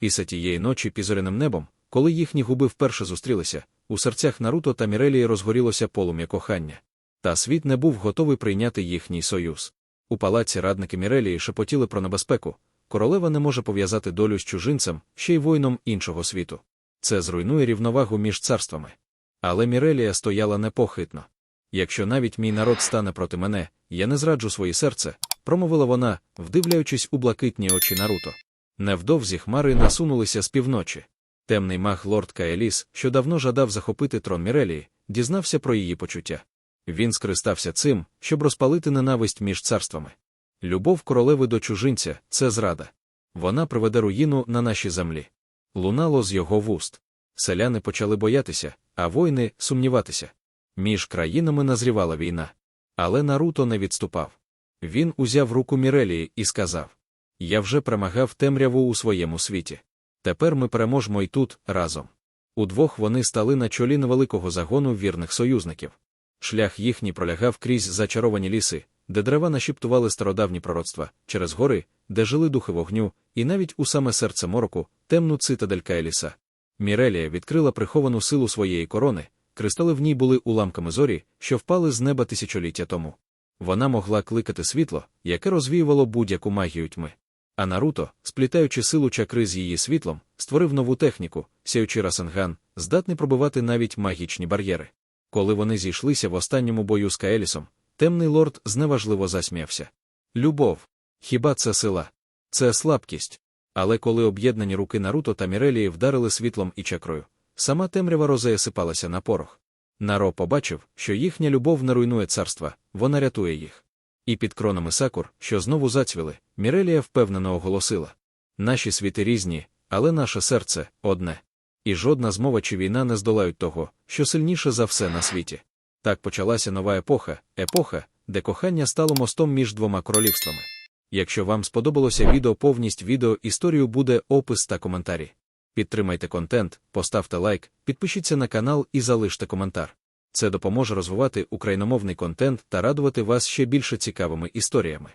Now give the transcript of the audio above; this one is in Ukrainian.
Після тієї ночі пізоряним небом, коли їхні губи вперше зустрілися, у серцях Наруто та Мірелії розгорілося полум'я кохання. Та світ не був готовий прийняти їхній союз. У палаці радники Мірелії шепотіли про небезпеку. Королева не може пов'язати долю з чужинцем, ще й воїном іншого світу. Це зруйнує рівновагу між царствами. Але Мірелія стояла непохитно. Якщо навіть мій народ стане проти мене, я не зраджу своє серце, промовила вона, вдивляючись у блакитні очі Наруто. Невдовзі хмари насунулися з півночі. Темний маг лорд Каеліс, що давно жадав захопити трон Мірелії, дізнався про її почуття. Він скористався цим, щоб розпалити ненависть між царствами. Любов королеви до чужинця це зрада. Вона приведе руїну на наші землі. Лунало з його вуст. Селяни почали боятися, а воїни сумніватися. Між країнами назрівала війна. Але Наруто не відступав. Він узяв руку Мірелії і сказав: Я вже перемагав темряву у своєму світі. Тепер ми переможемо й тут разом. Удвох вони стали на чолі невеликого загону вірних союзників. Шлях їхній пролягав крізь зачаровані ліси, де дерева нашіптували стародавні пророцтва, через гори, де жили духи вогню, і навіть у саме серце мороку, темну цитадель Каеліса. Мірелія відкрила приховану силу своєї корони, кристали в ній були уламками зорі, що впали з неба тисячоліття тому. Вона могла кликати світло, яке розвіювало будь-яку магію тьми. А Наруто, сплітаючи силу чакри з її світлом, створив нову техніку, сяючи Расенган, здатний пробивати навіть магічні бар'єри. Коли вони зійшлися в останньому бою з Каелісом, темний лорд зневажливо засміявся. Любов. Хіба це сила? Це слабкість. Але коли об'єднані руки Наруто та Мірелії вдарили світлом і чакрою, сама темрява розея сипалася на порох. Наро побачив, що їхня любов не руйнує царства, вона рятує їх. І під кронами сакур, що знову зацвіли, Мірелія впевнено оголосила: Наші світи різні, але наше серце одне. І жодна змова чи війна не здолають того, що сильніше за все на світі. Так почалася нова епоха, епоха, де кохання стало мостом між двома королівствами. Якщо вам сподобалося відео повність відео історію буде опис та коментарі. Підтримайте контент, поставте лайк, підпишіться на канал і залиште коментар. Це допоможе розвивати україномовний контент та радувати вас ще більше цікавими історіями.